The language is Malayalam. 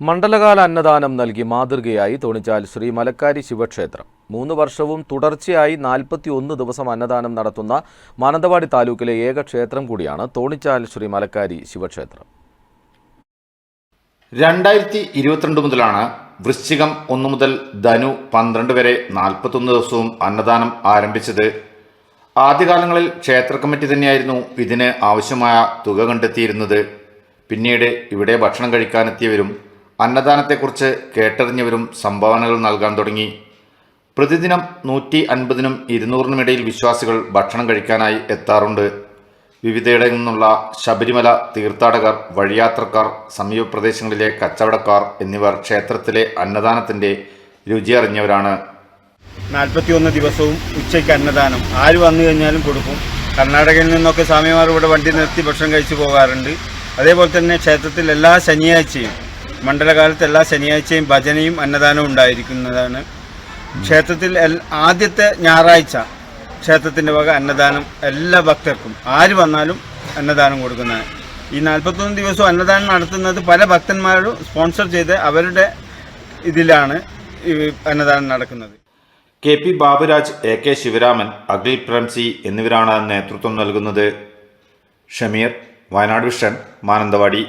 മണ്ഡലകാല അന്നദാനം നൽകി മാതൃകയായി തോണിച്ചാൽ ശ്രീ മലക്കാരി ശിവക്ഷേത്രം. മൂന്ന് വർഷവും തുടർച്ചയായി നാൽപ്പത്തി ഒന്ന് ദിവസം അന്നദാനം നടത്തുന്ന മാനന്തവാടി താലൂക്കിലെ ഏക ക്ഷേത്രം കൂടിയാണ് തോണിച്ചാൽ ശ്രീ മലക്കാരി ശിവക്ഷേത്രം. രണ്ടായിരത്തി ഇരുപത്തിരണ്ട് മുതലാണ് വൃശ്ചികം ഒന്ന് മുതൽ ധനു പന്ത്രണ്ട് വരെ നാൽപ്പത്തൊന്ന് ദിവസവും അന്നദാനം ആരംഭിച്ചത്. ആദ്യകാലങ്ങളിൽ ക്ഷേത്ര കമ്മിറ്റി തന്നെയായിരുന്നു ഇതിന് ആവശ്യമായ തുക കണ്ടെത്തിയിരുന്നത്. പിന്നീട് ഇവിടെ ഭക്ഷണം കഴിക്കാനെത്തിയവരും അന്നദാനത്തെക്കുറിച്ച് കേട്ടറിഞ്ഞവരും സംഭാവനകൾ നൽകാൻ തുടങ്ങി. പ്രതിദിനം നൂറ്റി അൻപതിനും ഇരുന്നൂറിനുമിടയിൽ വിശ്വാസികൾ ഭക്ഷണം കഴിക്കാനായി എത്താറുണ്ട്. വിവിധയിടങ്ങളിൽ നിന്നുള്ള ശബരിമല തീർത്ഥാടകർ വഴിയാത്രക്കാർ സമീപ പ്രദേശങ്ങളിലെ കച്ചവടക്കാർ എന്നിവർ ക്ഷേത്രത്തിലെ അന്നദാനത്തിന്റെ രുചി അറിഞ്ഞവരാണ്. നാൽപ്പത്തിയൊന്ന് ദിവസവും ഉച്ചയ്ക്ക് അന്നദാനം. ആര് വന്നു കഴിഞ്ഞാലും കൊടുക്കും. കർണാടകയിൽ നിന്നൊക്കെ സ്വാമിമാർ ഇവിടെ വണ്ടി നിർത്തി ഭക്ഷണം കഴിച്ചു പോകാറുണ്ട്. അതേപോലെ തന്നെ ക്ഷേത്രത്തിൽ എല്ലാ ശനിയാഴ്ചയും മണ്ഡലകാലത്ത് എല്ലാ ശനിയാഴ്ചയും ഭജനയും അന്നദാനവും ഉണ്ടായിരിക്കുന്നതാണ്. ക്ഷേത്രത്തിൽ ആദ്യത്തെ ഞായറാഴ്ച ക്ഷേത്രത്തിന്റെ വക അന്നദാനം എല്ലാ ഭക്തർക്കും. ആര് വന്നാലും അന്നദാനം കൊടുക്കുന്നതാണ്. ഈ നാൽപ്പത്തൊന്ന് ദിവസവും അന്നദാനം നടത്തുന്നത് പല ഭക്തന്മാരും സ്പോൺസർ ചെയ്ത് അവരുടെ ഇതിലാണ് അന്നദാനം നടക്കുന്നത്. K P Baburaj A K Sivaraman Akhil Pramsi എന്നിവരാണ് നേതൃത്വം നൽകുന്നത്. ഷമീർ വയനാട് വിഷൻ മാനന്തവാടി.